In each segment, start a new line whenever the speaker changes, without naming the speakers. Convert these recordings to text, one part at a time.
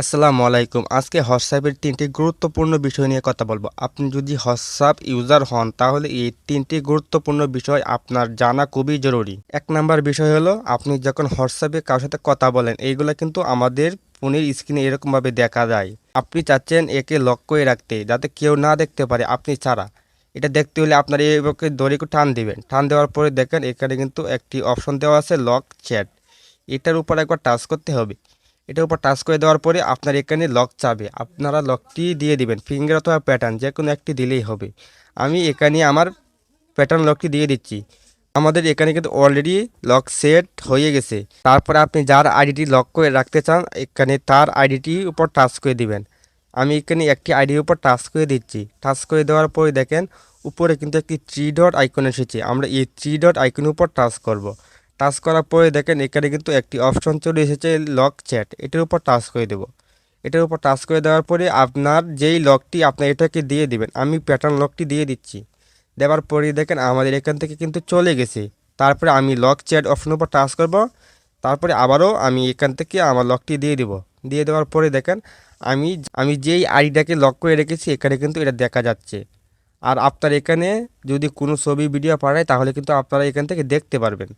আসসালামু আলাইকুম। আজকে হোয়াটসঅ্যাপের তিনটি গুরুত্বপূর্ণ বিষয় নিয়ে কথা বলব। আপনি যদি হোয়াটসঅ্যাপ ইউজার হন, তাহলে এই তিনটি গুরুত্বপূর্ণ বিষয় আপনার জানা খুবই জরুরি। এক নাম্বার বিষয় হলো, আপনি যখন হোয়াটসঅ্যাপে কারোর সাথে কথা বলেন, এইগুলো কিন্তু আমাদের ফোনের স্ক্রিনে এরকমভাবে দেখা যায়। আপনি চাচ্ছেন একে লক করে রাখতে, যাতে কেউ না দেখতে পারে আপনি ছাড়া। এটা দেখতে হলে আপনার এইভাবে দড়ি টান দিবেন। টান দেওয়ার পরে দেখেন, এখানে কিন্তু একটি অপশন দেওয়া আছে লক চ্যাট এটার উপর একবার টাচ করতে হবে। এটার উপর টাচ করে দেওয়ার পরে আপনার এখানে লক চাবে। আপনারা লকটি দিয়ে দিবেন ফিঙ্গার অথবা প্যাটার্ন যে কোনো একটি দিলেই হবে। আমি এখানে আমার প্যাটার্ন লকটি দিয়ে দিচ্ছি। আমাদের এখানে কিন্তু অলরেডি লক সেট হয়ে গেছে। তারপরে আপনি যার আইডিটি লক করে রাখতে চান, এখানে তার আইডিটি উপর টাচ করে দিবেন। আমি এখানে একটি আইডির উপর টাচ করে দিচ্ছি। টাচ করে দেওয়ার পরে দেখেন, উপরে কিন্তু একটি থ্রি ডট আইকন এসেছে। আমরা এই থ্রি ডট আইকনের উপর টাচ করব। টাচ করার পরে দেখেন এখানে কিন্তু একটি অপশন চলে এসেছে লক চ্যাট। এটার উপর টাচ করে দেব। এটার উপর টাচ করে দেওয়ার পরে আপনার যেই লকটি আপনার এটাকে দিয়ে দিবেন, আমি প্যাটার্ন লকটি দিয়ে দিচ্ছি। দেওয়ার পরে দেখেন আমাদের এখান থেকে কিন্তু চলে গেছে। তারপরে আমি লক চ্যাট অপশনের উপর টাচ করব। তারপরে আবারও আমি এখান থেকে আমার লকটি দিয়ে দিব। দিয়ে দেওয়ার পরে দেখেন আমি আমি যেই আইডিটাকে লক করে রেখেছি, এখানে কিন্তু এটা দেখা যাচ্ছে। আর আপনার এখানে যদি কোনো ছবি ভিডিও পাঠায়, তাহলে কিন্তু আপনারা এখান থেকে দেখতে পারবেন।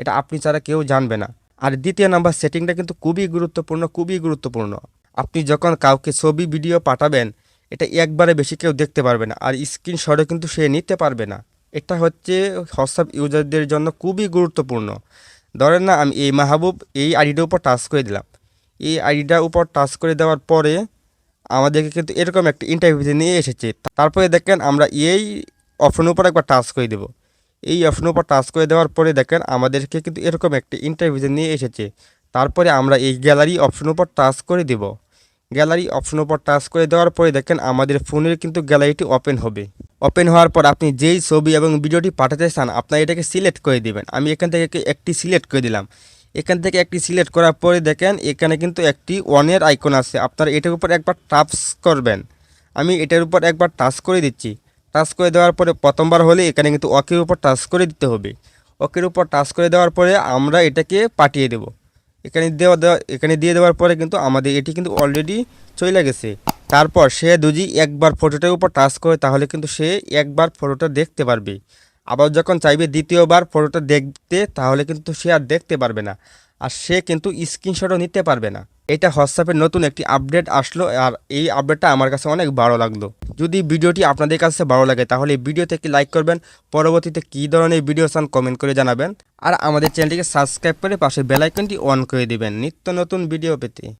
এটা আপনি ছাড়া কেউ জানবে না। আর দ্বিতীয় নাম্বার, সেটিংটা কিন্তু খুবই গুরুত্বপূর্ণ খুবই গুরুত্বপূর্ণ। আপনি যখন কাউকে ছবি, ভিডিও পাঠাবেন, এটা একবারে বেশি কেউ দেখতে পারবে না, আর স্ক্রিনশটও কিন্তু সে নিতে পারবে না। এটা হচ্ছে হোয়াটসঅ্যাপ ইউজারদের জন্য খুবই গুরুত্বপূর্ণ। ধরেন না, আমি এই মাহবুব, এই আইডিটার উপর টাচ করে দিলাম। এই আইডিটার উপর টাচ করে দেওয়ার পরে আমাদেরকে কিন্তু এরকম একটা ইন্টারভিউতে নিয়ে এসেছে। তারপরে দেখেন, আমরা এই অপশনের উপর একবার টাচ করে দেবো। এই অপশনের উপর টাচ করে দেওয়ার পরে দেখেন আমাদেরকে কিন্তু এরকম একটি ইন্টারভিউতে নিয়ে এসেছে। তারপরে আমরা এই গ্যালারি অপশনের উপর টাচ করে দেব। গ্যালারি অপশনের উপর টাচ করে দেওয়ার পরে দেখেন আমাদের ফোনের কিন্তু গ্যালারিটি ওপেন হবে। ওপেন হওয়ার পর আপনি যেই ছবি এবং ভিডিওটি পাঠাতে চান, আপনার এটাকে সিলেক্ট করে দিবেন। আমি এখান থেকে একটি সিলেক্ট করে দিলাম। এখান থেকে একটি সিলেক্ট করার পরে দেখেন এখানে কিন্তু একটি ওয়ানের আইকন আছে। আপনারা এটার উপর একবার টাচ করবেন। আমি এটার উপর একবার টাচ করে দিচ্ছি। টাচ করে দেওয়ার পরে প্রথমবার হলে এখানে কিন্তু ওকের উপর টাচ করে দিতে হবে। ওকের উপর টাচ করে দেওয়ার পরে আমরা এটাকে পাঠিয়ে দেব। এখানে দেওয়া দেওয়া, এখানে দিয়ে দেওয়ার পরে কিন্তু আমাদের এটি কিন্তু অলরেডি চলে গেছে। তারপর সে দুজি একবার ফটোটার উপর টাচ করে তাহলে কিন্তু সে একবার ফটোটা দেখতে পারবে। আবার যখন চাইবে দ্বিতীয়বার ফটোটা দেখতে তাহলে কিন্তু সে আর দেখতে পারবে না। আর সে কিন্তু স্ক্রিনশটও নিতে পারবে না। এটা হোয়াটসঅ্যাপের নতুন একটি আপডেট আসলো আর এই আপডেটটা আমার কাছে অনেক ভালো লাগল। যদি ভিডিওটি আপনাদের কাছে ভালো লাগে তাহলে ভিডিও থেকে লাইক করবেন, পরবর্তীতে কী ধরনের ভিডিও চান কমেন্ট করে জানাবেন। আর আমাদের চ্যানেলটিকে সাবস্ক্রাইব করে পাশে বেলাইকনটি অন করে দিবেন। নিত্য নতুন ভিডিও পেতে।